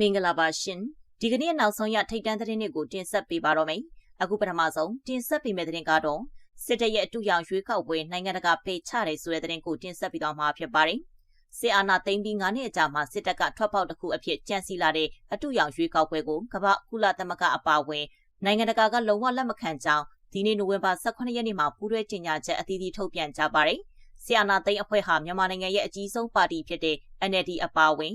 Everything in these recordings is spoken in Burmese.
မင်္ဂလာပါရှင်ဒီကနေ့နောက်ဆုံးရထိတ်တန်းသတင်းတွေကိုတင်ဆက်ပေးပါတော့မယ်အခုပထမဆုံးတင်ဆက်ပေးမယ့်သတင်းကတော့စစ်တပ်ရဲ့အတူရောင်ရွေးကောက်ပွဲနိုင်ငံတကာပေချတယ်ဆိုတဲ့သတင်းကိုတင်ဆက်ပေးတော့မှာဖြစ်ပါတယ်စစ်အာဏာသိမ်းပြီး9နှစ်အကြာမှာစစ်တပ်ကထွက်ပေါက်တစ်ခုအဖြစ်ကြံစည်လာတဲ့အတူရောင်ရွေးကောက်ပွဲကိုကမ္ဘာကုလသမဂ္ဂအပါအဝင်နိုင်ငံတကာကလုံးဝလက်မခံကြောင်းဒီနေ့နိုဝင်ဘာ18ရက်နေ့မှာပူးတွဲကြေညာချက်အသီးသီးထုတ်ပြန်ကြပါတယ်ဆီယနာသိန်းအဖွဲ့ဟာမြန်မာနိုင်ငံရဲ့အကြီးဆုံးပါတီဖြစ်တဲ့ NLD အပါအဝင်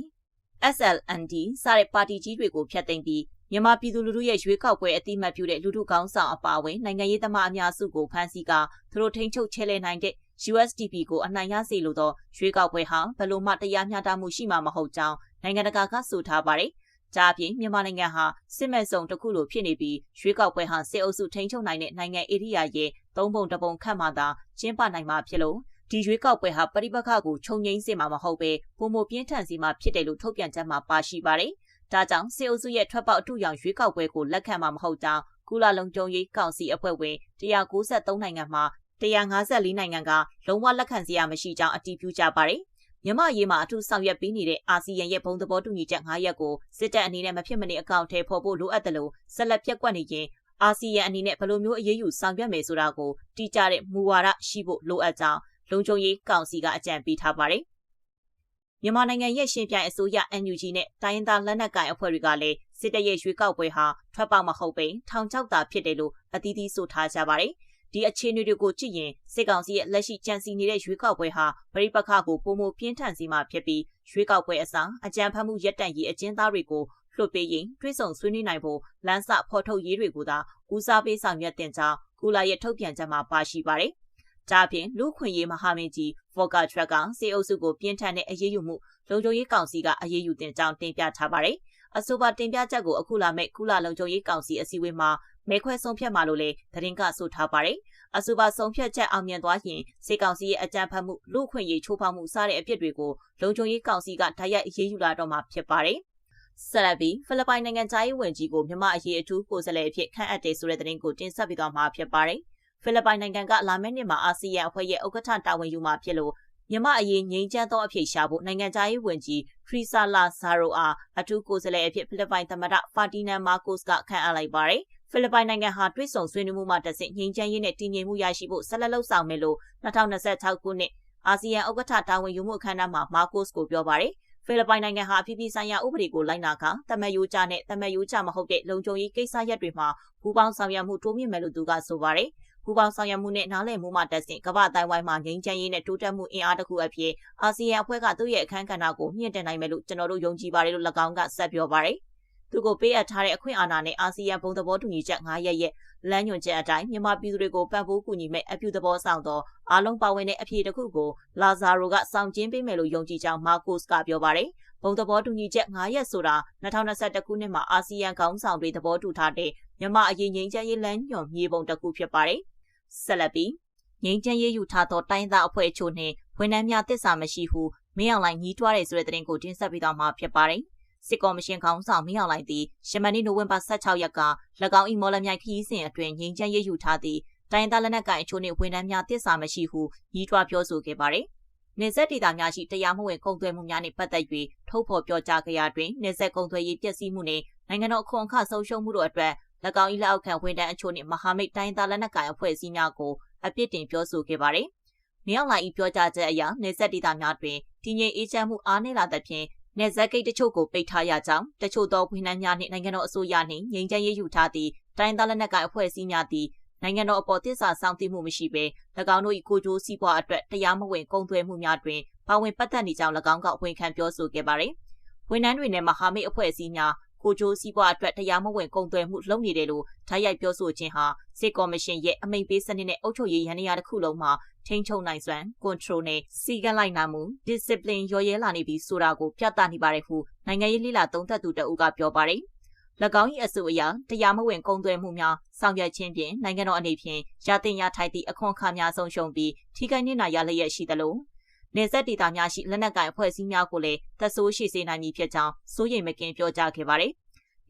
SLND စတဲ့ပါတီကြီးတွေကိုဖျက်သိမ်းပြီးမြန်မာပြည်သူလူထုရဲ့ရွေးကောက်ပွဲအတိမတ်ပြုတဲ့လူထုကောင်းဆောင်အပါအဝင်နိုင်ငံရေးသမားအများစုကိုဖမ်းဆီးကာသူတို့ထိန်းချုပ်ချဲလဲနိုင်တဲ့ USDP ကိုအနိုင်ရစေလိုသောရွေးကောက်ပွဲဟာဘယ်လိုမှတရားမျှတမှုရှိမှာမဟုတ်ကြောင်းနိုင်ငံတကာကဆိုထားပါတယ်။ကြားဖြင့်မြန်မာနိုင်ငံဟာစစ်မဲ့စုံတစ်ခုလိုဖြစ်နေပြီးရွေးကောက်ပွဲဟာစစ်အုပ်စုထိန်းချုပ်နိုင်တဲ့နိုင်ငံဧရိယာရဲ့သုံးပုံတစ်ပုံခန့်မှသာကျင်းပနိုင်မှာဖြစ်လို့ ဒီရွေးကောက်ပွဲဟာပရိပခကိုခြုံငိမ့်စေမှာမဟုတ်ပဲပုံမပြင်းထန်စေမှာဖြစ်တယ်လို့ထုတ်ပြန်ချက်မှာပါရှိပါတယ်။ဒါကြောင့်စေအုပ်စုရဲ့ထွက်ပေါက်အထူရောင်ရွေးကောက်ပွဲကိုလက်ခံမှာမဟုတ်ကြောင်းကုလလုံခြုံရေးကောင်စီအဖွဲ့ဝင်193နိုင်ငံမှာ154နိုင်ငံကလုံးဝလက်ခံစရာမရှိကြောင်းအတည်ပြုကြပါတယ်။မြမရေးမှာအထူးဆောင်ရွက်ပေးနေတဲ့အာဆီယံရဲ့ဘုံသဘောတူညီချက်9ရပ်ကိုစစ်တပ်အနေနဲ့မဖြစ်မနေအကောင့်ထဲပေါ်ဖို့လိုအပ်တယ်လို့ဆက်လက်ပြက်ကွက်နေရင်အာဆီယံအနေနဲ့ဘယ်လိုမျိုးအရေးယူဆောင်ရွက်မယ်ဆိုတာကိုတိကျတဲ့မူဝါဒရှိဖို့လိုအပ်ကြောင်း လုံခြုံရေးကောင်စီကအကြံပေးထားပါတယ်။မြန်မာနိုင်ငံရဲ့ရှင်ပြိုင်အစိုးရ NUG နဲ့တိုင်းရင်းသားလက်နက်ကိုင်အဖွဲ့တွေကလည်းစစ်တပ်ရဲ့ရွေးကောက်ပွဲဟာထွက်ပေါက်မဟုတ်ပဲထောင်ချောက်တာဖြစ်တယ်လို့အသီးသီးဆိုထားကြပါတယ်။ဒီအခြေအနေတွေကိုကြည့်ရင်စစ်ကောင်စီရဲ့လက်ရှိကြံစီနေတဲ့ရွေးကောက်ပွဲဟာပရိပခကိုပုံမပြင်းထန်စီမှာဖြစ်ပြီးရွေးကောက်ပွဲအစားအကြံဖတ်မှုရက်တန့်ရေးအကျဉ်းသားတွေကိုလွှတ်ပေးရင်တွဲဆောင်ဆွေးနွေးနိုင်ဖို့လမ်းစဖော်ထုတ်ရေးတွေကိုသာဦးစားပေးဆောင်ရွက်တင်ကြောင်းကုလာရဲ့ထုတ်ပြန်ချက်မှာပါရှိပါတယ်။ ဒါပြင်လူခွင့်ရေးမဟာမင်းကြီးဖော်ကာထရက်ကစေအုပ်စုကိုပြင်းထန်တဲ့အရေးယူမှုလုံခြုံရေးကောင်စီကအရေးယူတင်ကြောင်းတင်ပြထားပါတယ်။အဆိုပါတင်ပြချက်ကိုအခုလာမဲ့ကုလလုံခြုံရေးကောင်စီအစည်းအဝေးမှာမဲခွဲဆုံးဖြတ်မှာလို့လည်းသတင်းကဆိုထားပါတယ်။အဆိုပါဆုံးဖြတ်ချက်အောင်မြင်သွားရင်စေကောင်စီရဲ့အကြံဖတ်မှုလူခွင့်ရေးချိုးဖောက်မှုစတဲ့အဖြစ်တွေကိုလုံခြုံရေးကောင်စီကတိုက်ရိုက်အရေးယူလာတော့မှာဖြစ်ပါတယ်။ဆလဘီဖိလစ်ပိုင်နိုင်ငံသားရေးဝန်ကြီးကိုမြန်မာအရေးအထူးကိုယ်စားလှယ်အဖြစ်ခန့်အပ်တယ်ဆိုတဲ့သတင်းကိုတင်ဆက်ပေးသွားမှာဖြစ်ပါတယ်။ ဖိလစ်ပိုင်နိုင်ငံကလာမယ့်နှစ်မှာအာဆီယံအဖွဲ့ရဲ့ဥက္ကဋ္ဌတာဝန်ယူမှာဖြစ်လို့မြန်မာအရေးငြိမ်းချမ်းသောအဖြစ်ရှာဖို့နိုင်ငံသားရေးဝန်ကြီးခရီဆာလာဇာရိုအားအထူးကိုယ်စားလှယ်အဖြစ်ဖိလစ်ပိုင်သမ္မတဖာတီနန်မာကိုစ်ကခန့်အပ်လိုက်ပါတယ်။ဖိလစ်ပိုင်နိုင်ငံဟာတွိဆုံဆွေးနွေးမှုမှတဆင့်ငြိမ်းချမ်းရေးနဲ့တည်ငြိမ်မှုရရှိဖို့ဆက်လက်လှုပ်ဆောင်မယ်လို့2026ခုနှစ်အာဆီယံဥက္ကဋ္ဌတာဝန်ယူမှုအခမ်းအနားမှာမာကိုစ်ကိုပြောပါတယ်။ဖိလစ်ပိုင်နိုင်ငံဟာအပြည်ပြည်ဆိုင်ရာဥပဒေကိုလိုက်နာကတမန်ယူကြနဲ့တမန်ယူကြမဟုတ်တဲ့လုံခြုံရေးကိစ္စရပ်တွေမှာပူးပေါင်းဆောင်ရွက်မှုတိုးမြင့်မယ်လို့သူကဆိုပါတယ်။ ပူးပေါင်းဆောင်ရွက်မှုနဲ့နားလည်မှုမှတက်ဆင့်ကမ္ဘာအတိုင်းဝိုင်းမှာငြိမ်းချမ်းရေးနဲ့တိုးတက်မှုအင်အားတစ်ခုအဖြစ်အာဆီယံအဖွဲ့ကသူ့ရဲ့အခမ်းကဏ္ဍကိုမြင့်တင်နိုင်မယ်လို့ကျွန်တော်တို့ယုံကြည်ပါတယ်လို့၎င်းကဆက်ပြောပါတယ်။သူကိုပေးအပ်ထားတဲ့အခွင့်အာဏာနဲ့အာဆီယံဘုံသဘောတူညီချက်9ရက်ရဲ့လမ်းညွှန်ချက်အတိုင်းမြန်မာပြည်သူတွေကိုပံ့ပိုးကူညီမဲ့အပြုသဘောဆောင်သောအားလုံးပါဝင်တဲ့အဖြေတစ်ခုကိုလာဇာရိုကစောင့်ကျင်းပေးမယ်လို့ယုံကြည်ကြောင်းမာကိုစ်ကပြောပါတယ်။ဘုံသဘောတူညီချက်9ရက်ဆိုတာ2021ခုနှစ်မှာအာဆီယံခေါင်းဆောင်တွေသဘောတူထားတဲ့မြန်မာအရေးငြိမ်းချမ်းရေးလမ်းညွှန်မြေပုံတစ်ခုဖြစ်ပါတယ်။ ဆက်လက်ပြီးငိမ့်ချမ်းရေးယူထားသောတိုင်းသားအဖွဲ့အချို့နှင့်ဝန်ထမ်းများတစ္ဆာမရှိဟုမင်းအောင်လှိုင်ညီးတွားတယ်ဆိုတဲ့သတင်းကိုတင်ဆက်ပေးသွားမှာဖြစ်ပါတယ်။စစ်ကော်မရှင်ခေါင်းဆောင်မင်းအောင်လှိုင်သည်ရှမန်နီနိုဝင်ဘာ16ရက်က၎င်း၏မော်လမြိုင်ခရီးစဉ်အတွင်းငိမ့်ချမ်းရေးယူထားသည့်တိုင်းသားလက်နက်ကိုင်အချို့နှင့်ဝန်ထမ်းများတစ္ဆာမရှိဟုညီးတွားပြောဆိုခဲ့ပါတယ်။နေဆက်ဒေတာများရှိတရားမဝင်ကုန်သွယ်မှုများနှင့်ပတ်သက်၍ထုတ်ဖော်ပြောကြားကြရာတွင်နေဆက်ကုန်သွယ်ရေးပျက်စီးမှုနှင့်နိုင်ငံတော်အခွန်အခဆုံးရှုံးမှုတို့အတွက်၎ င်း၏လက်အောက်ခံဝန်ထမ်းအချို့နှင့်မဟာမိတ်တိုင်းသားလက်နက်ကိုင်အဖွဲ့အစည်းများကိုအပြစ်တင်ပြောဆိုခဲ့ပါတယ်။မြောက်လိုင်၏ပြောကြားချက်အရနေဆက်ဒေသများတွင်တည်ငြိမ်အေးချမ်းမှုအားနည်းလာသဖြင့်နေဆက်ဂိတ်တချို့ကိုပိတ်ထားရကြောင်းတချို့သောဝန်ထမ်းများနှင့်နိုင်ငံတော်အစိုးရနှင့်ငြိမ်းချမ်းရေးယူထားသည့်တိုင်းသားလက်နက်ကိုင်အဖွဲ့အစည်းများသည်နိုင်ငံတော်အပေါ်တစ္ဆာဆောင်သိမှုမရှိဘဲ၎င်းတို့၏ကိုကြိုးစည်းပွားအတွက်တရားမဝင်ကုန်သွယ်မှုများတွင်ပါဝင်ပတ်သက်နေကြောင်း၎င်းကဝန်ခံပြောဆိုခဲ့ပါတယ်။ဝန်ထမ်းတွေနဲ့မဟာမိတ်အဖွဲ့အစည်းများ ကိုကျိုးစည်းပွားအတွက်တရားမဝင်ကုန်သွယ်မှုလုပ်နေတယ်လို့ဓာတ်ရိုက်ပြောဆိုခြင်းဟာစစ်ကော်မရှင်ရဲ့အမိန့်ပေးစနစ်နဲ့အုပ်ချုပ်ရေးရန်ရာတစ်ခုလုံးမှာထိန်းချုပ်နိုင်စွမ်း control နဲ့စီကံလိုက်နာမှု discipline ရော်ရဲလာနေပြီဆိုတာကိုပြသနေပါတယ်ဟုနိုင်ငံရေးလိလာသုံးသပ်သူတအုပ်ကပြောပါတယ်၎င်း၏အဆိုအရတရားမဝင်ကုန်သွယ်မှုများဆောင်ရွက်ခြင်းဖြင့်နိုင်ငံတော်အနေဖြင့်ရတင်ရထိုက်သည့်အခွန်အခများဆုံးရှုံးပြီးထိခိုက်နစ်နာရလျက်ရှိသလို နေဆက်ဒေတာများရှိလက်နက်ကိုင်အဖွဲ့အစည်းများကိုလည်းသက်ဆိုးရှိစေနိုင်မည်ဖြစ်ကြောင်းစိုးရိမ်မကင်းပြောကြားခဲ့ပါတယ်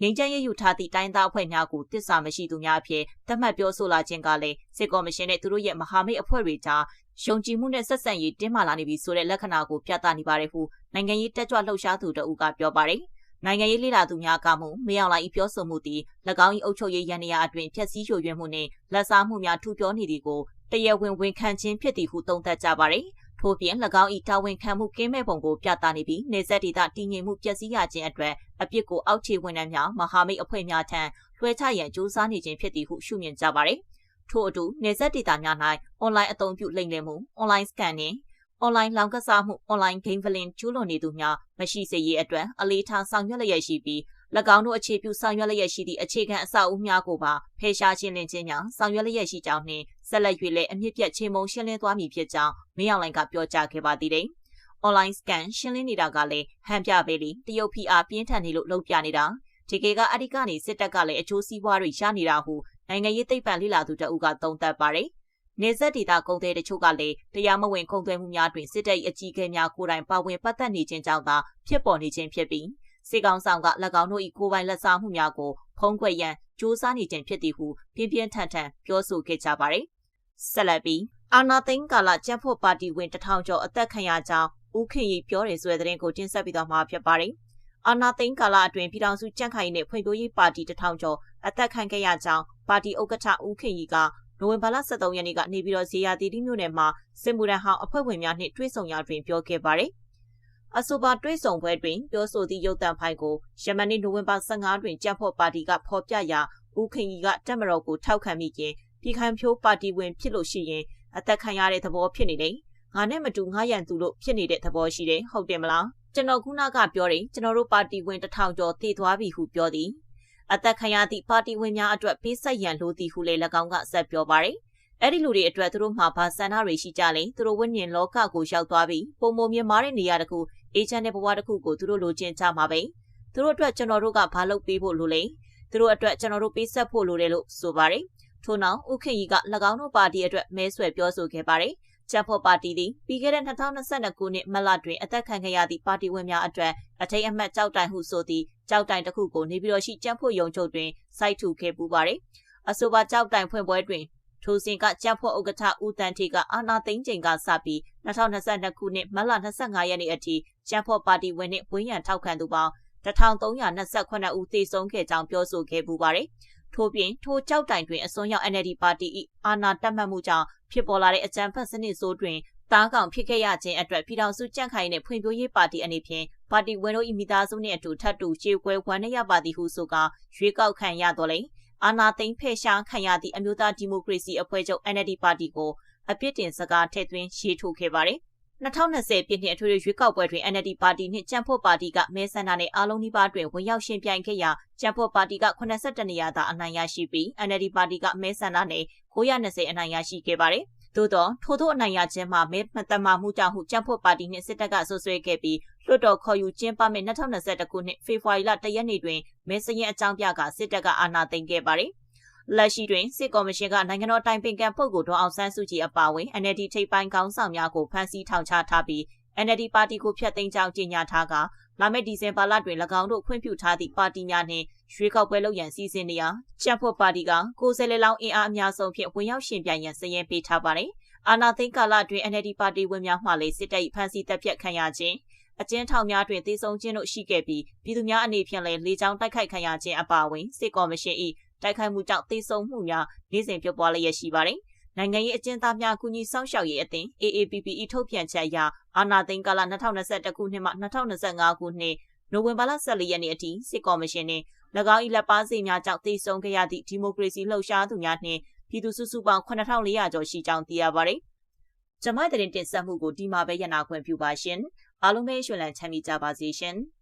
ငင်းချမ်းရေးယူထားသည့်တိုင်းသားအဖွဲ့များကိုတစ္ဆာမရှိသူများအဖြစ်သတ်မှတ်ပြောဆိုလာခြင်းကလည်းစစ်ကော်မရှင်နဲ့သူတို့ရဲ့မဟာမိတ်အဖွဲ့တွေကြားယုံကြည်မှုနဲ့ဆက်ဆံရေးတင်းမာလာနေပြီဆိုတဲ့လက္ခဏာကိုပြသနေပါတယ်ဟုနိုင်ငံရေးတက်ကြွလှုပ်ရှားသူတအုပ်ကပြောပါတယ်။နိုင်ငံရေးလေလာသူများကမှုမယောင်လိုက်ပြောဆိုမှုသည်၎င်း၏အုပ်ချုပ်ရေးရန်ရာအတွင်ဖျက်ဆီးယိုယွင်းမှုနှင့်လက်စားမှုများထူပြောနေသည်ကိုတရားဝင်ဝန်ခံခြင်းဖြစ်သည်ဟုသုံးသပ်ကြပါသည်။ ထို့ပြင်၎င်း၏တာဝန်ခံမှုကင်းမဲ့ပုံကိုပြသနေပြီးနေဆက်ဒေသတည်ငြိမ်မှုပျက်စီးရခြင်းအတွက်အပြစ်ကိုအောက်ခြေဝန်ထမ်းများမဟာမိတ်အဖွဲ့များထံလွှဲချရန်ကြိုးစားနေခြင်းဖြစ်သည်ဟုရှုမြင်ကြပါသည်။ထို့အတူနေဆက်ဒေသများ၌အွန်လိုင်းအသုံးပြုလိမ့်လည်မှုအွန်လိုင်းစကန်နှင့်အွန်လိုင်းလောင်ကစားမှုအွန်လိုင်းဂိမ်းဗလင်ကျူးလွန်နေသူများမရှိစေရေးအတွက်အလေးထားဆောင်ရွက်လျက်ရှိပြီး၎င်းတို့အခြေပြုဆောင်ရွက်လျက်ရှိသည့်အခြေခံအဆောက်အဦများကိုပါဖယ်ရှားရှင်းလင်းခြင်းများဆောင်ရွက်လျက်ရှိကြောင်းနှင့် ဆက်လက်၍လည်းအမြင့်ပြတ်ချင်းမုံရှင်းလင်းသွားမည်ဖြစ်ကြောင်းမင်းအောင်လိုင်ကပြောကြားခဲ့ပါသေးတယ်။ online scan ရှင်းလင်းနေတာကလည်းဟန်ပြပေးပြီးတရုတ် PR ပြင်းထန်နေလို့လုပ်ပြနေတာဒီကေကအဓိကနေစစ်တပ်ကလည်းအကျိုးစီးပွားတွေရနေတာဟုနိုင်ငံရေးသိပ္ပံလေ့လာသူတအုပ်ကသုံးသပ်ပါတယ်။နေဆက်ဒေတာကုန်တဲ့တချို့ကလည်းတရားမဝင်ကုန်သွယ်မှုများတွင်စစ်တပ်၏အကြီးအကဲများကိုယ်တိုင်ပါဝင်ပတ်သက်နေခြင်းကြောင့်သာဖြစ်ပေါ်နေခြင်းဖြစ်ပြီးစေကောင်ဆောင်က၎င်းတို့၏ကိုယ်ပိုင်လက်စားမှုများကိုဖုံးကွယ်ရန်စ조사နေခြင်းဖြစ်သည်ဟုပြင်းပြင်းထန်ထန်ပြောဆိုခဲ့ကြပါတယ်။ ဆက်လက်ပြီးအာနာသိန်းကာလကျန်းဖို့ပါတီဝင်တထောင်ကျော်အသက်ခံရကြောင်းဦးခင်ရီပြောတယ်ဆိုတဲ့သတင်းကိုတင်ဆက်ပြီးတော့မှာဖြစ်ပါတယ်။အာနာသိန်းကာလအတွင်းပြည်ထောင်စုကြံ့ခိုင်ရေးနဲ့ဖွံ့ဖြိုးရေးပါတီတထောင်ကျော်အသက်ခံခဲ့ရကြောင်းပါတီဥက္ကဋ္ဌဦးခင်ရီကနိုဝင်ဘာလ23ရက်နေ့ကနေပြီးတော့ဇေယျတီတီမြို့နယ်မှာစစ်မှုထမ်းဟောင်းအဖွဲ့ဝင်များနှင့်တွေ့ဆုံရာတွင်ပြောခဲ့ပါတယ်။အဆိုပါတွေ့ဆုံပွဲတွင်ပြောဆိုသည့်ရုပ်သံဖိုင်ကိုယမန်နေ့နိုဝင်ဘာ15တွင်ကြံ့ဖို့ပါတီကဖော်ပြရာဦးခင်ကြီးကတက်မတော်ကိုထောက်ခံမိခြင်း ပြည်ခိုင်ဖြိုးပါတီဝင်ဖြစ်လို့ရှိရင်အသက်ခံရတဲ့သဘောဖြစ်နေတယ်။ငါနဲ့မတူငါရန်သူလို့ဖြစ်နေတဲ့သဘောရှိတယ်ဟုတ်တယ်မလား။ကျွန်တော်ခုနကပြောတယ်ကျွန်တော်တို့ပါတီဝင်တထောင်ကျော်တည်သွားပြီဟုပြောသည်။အသက်ခံရသည့်ပါတီဝင်များအတွက်ပေးဆက်ရန်လိုသည်ဟုလည်း၎င်းကဆက်ပြောပါတယ်။အဲ့ဒီလူတွေအတွက်သူတို့မှာဘာဆန္ဒတွေရှိကြလဲသူတို့ဝိညာဉ်လောကကိုရောက်သွားပြီးပုံမမြင်မာတဲ့နေရာတခုအေဂျင့်တဲ့ဘဝတစ်ခုကိုသူတို့လိုချင်ကြမှာပဲသူတို့အတွက်ကျွန်တော်တို့ကဘာလုပ်ပေးဖို့လိုလဲသူတို့အတွက်ကျွန်တော်တို့ပေးဆက်ဖို့လိုတယ်လို့ဆိုပါတယ် ထို့နောက်ဥခင်ကြီးက၎င်းတို့ပါတီအတွက်မဲဆွယ်ပြောဆိုခဲ့ပါတယ်ချပ်ဖို့ပါတီသည်ပြီးခဲ့တဲ့2022ခုနှစ်မလတွင်အသက်ခံခဲ့ရသည့်ပါတီဝင်များအတွက်အထိတ်အမှတ်ကြောက်တိုင်ဟုဆိုသည့်ကြောက်တိုင်တစ်ခုကိုနေပြည်တော်ရှိကျန်းဖို့ယုံချုပ်တွင်စိုက်ထူခဲ့ပူပါတယ်အဆိုပါကြောက်တိုင်ဖွင့်ပွဲတွင်ထိုစဉ်ကကြက်ဖို့ဥက္ကဋ္ဌဦးတန်းထေကအာနာသိန်းချိန်ကစပြီး2022ခုနှစ်မတ်လ25ရက်နေ့အထိကြက်ဖို့ပါတီဝင်နှင့်ဝင်းရံထောက်ခံသူပေါင်း1328ဦးသေဆုံးခဲ့ကြောင်းပြောဆိုခဲ့ပူပါတယ်။ ထို့ပြင်ထိုကြောက်တိုင်တွင်အစွန်းရောက် NLD ပါတီ၏အာဏာတက်မှတ်မှုကြောင့်ဖြစ်ပေါ်လာတဲ့အကြမ်းဖက်စနစ်ဆိုးတွင်တားကောင်ဖြစ်ခဲ့ရခြင်းအတွက်ပြည်ထောင်စုကြံ့ခိုင်တဲ့ဖွံ့ဖြိုးရေးပါတီအနေဖြင့်ပါတီဝင်တို့၏မိသားစုနှင့်အတူထပ်တူခြေကွဲဝမ်းနည်းရပါသည်ဟုဆိုကာရွေးကောက်ခံရတော်လဲအာဏာသိမ်းဖယ်ရှားခံရသည့်အမျိုးသားဒီမိုကရေစီအဖွဲ့ချုပ် NLD ပါတီကိုအပြစ်တင်စကားထည့်သွင်းရေးထုတ်ခဲ့ပါတယ်။ 2020ပြည့်နှစ်အထွေထွေရွေးကောက်ပွဲတွင် NLD ပါတီနှင့်ကြံ့ဖို့ပါတီကမဲဆန္ဒနယ်အားလုံးဒီပါတွင်ဝင်ရောက်ရှင်ပြိုင်ခဲ့ရာကြံ့ဖို့ပါတီက82နေရာသာအနိုင်ရရှိပြီး NLD ပါတီကမဲဆန္ဒနယ်920အနိုင်ရရှိခဲ့ပါတယ်။သို့တော့ထို့သောအနိုင်ရခြင်းမှာမဲမတမာမှုကြောင့်ဟုကြံ့ဖို့ပါတီနှင့်စစ်တပ်ကဆွဆွဲခဲ့ပြီးလွှတ်တော်ခေါ်ယူကျင်းပမယ့်2021ခုနှစ်ဖေဖော်ဝါရီလ1ရက်နေ့တွင်မဲစရင်အကြောင်းပြကစစ်တပ်ကအာဏာသိမ်းခဲ့ပါတယ်။ လက်ရှိတွင်စစ်ကော်မရှင်ကနိုင်ငံတော်တိုင်ပင်ခံပုဂ္ဂိုလ်ဒေါအောင်ဆန်းစုကြည်အပါအဝင် NLD ထိပ်ပိုင်းခေါင်းဆောင်များကိုဖမ်းဆီးထောင်ချထားပြီး NLD ပါတီကိုဖျက်သိမ်းကြောင်းကြေညာထားကလာမယ့်ဒီဇင်ဘာလတွင်၎င်းတို့ခွင့်ပြုထားသည့်ပါတီများနှင့်ရွေးကောက်ပွဲလုပ်ရန်စီစဉ်နေရာချမ်ဖို့ပါတီကကိုယ်စားလှယ်လောင်းအင်အားအများဆုံးဖြင့်ဝင်ရောက်ရှင်ပြိုင်ရန်စည်ရင်ပေးထားပါတယ်။အာနာသိန်းကာလတွင် NLD ပါတီဝင်များမှလည်းစစ်တပ်ဖမ်းဆီးတပ်ဖြတ်ခံရခြင်းအကျဉ်းထောင်များတွင်သေဆုံးခြင်းတို့ရှိခဲ့ပြီးပြည်သူများအနေဖြင့်လည်းလေကြောင်းတိုက်ခိုက်ခံရခြင်းအပါအဝင်စစ်ကော်မရှင်၏ တိုက်ခိုက်မှုကြောင့်သေဆုံးမှုများနေ့စဉ်ဖြစ်ပွားလျက်ရှိပါတယ်။နိုင်ငံရေးအကျဉ်းသားများကူညီဆောင်ရှောက်ရေးအသင်း AAPPE ထုတ်ပြန်ချက်အရအာနာသိန်းကာလ2021ခုနှစ်မှ2025ခုနှစ်နိုဝင်ဘာလ14ရက်နေ့အထိစစ်ကော်မရှင်နှင့်၎င်း၏လက်ပါစီများကြောင့်သေဆုံးခဲ့ရသည့်ဒီမိုကရေစီလှုပ်ရှားသူများနှင့်ပြည်သူစုစုပေါင်း9400ကျော်ရှိကြောင်းသိရပါတယ်။ဂျမိုက်တဲ့တင်ဆက်မှုကိုဒီမှာပဲရနာခွင့်ပြုပါရှင်။အားလုံးပဲရွှင်လန်းချမ်းမြေ့ကြပါစေရှင်။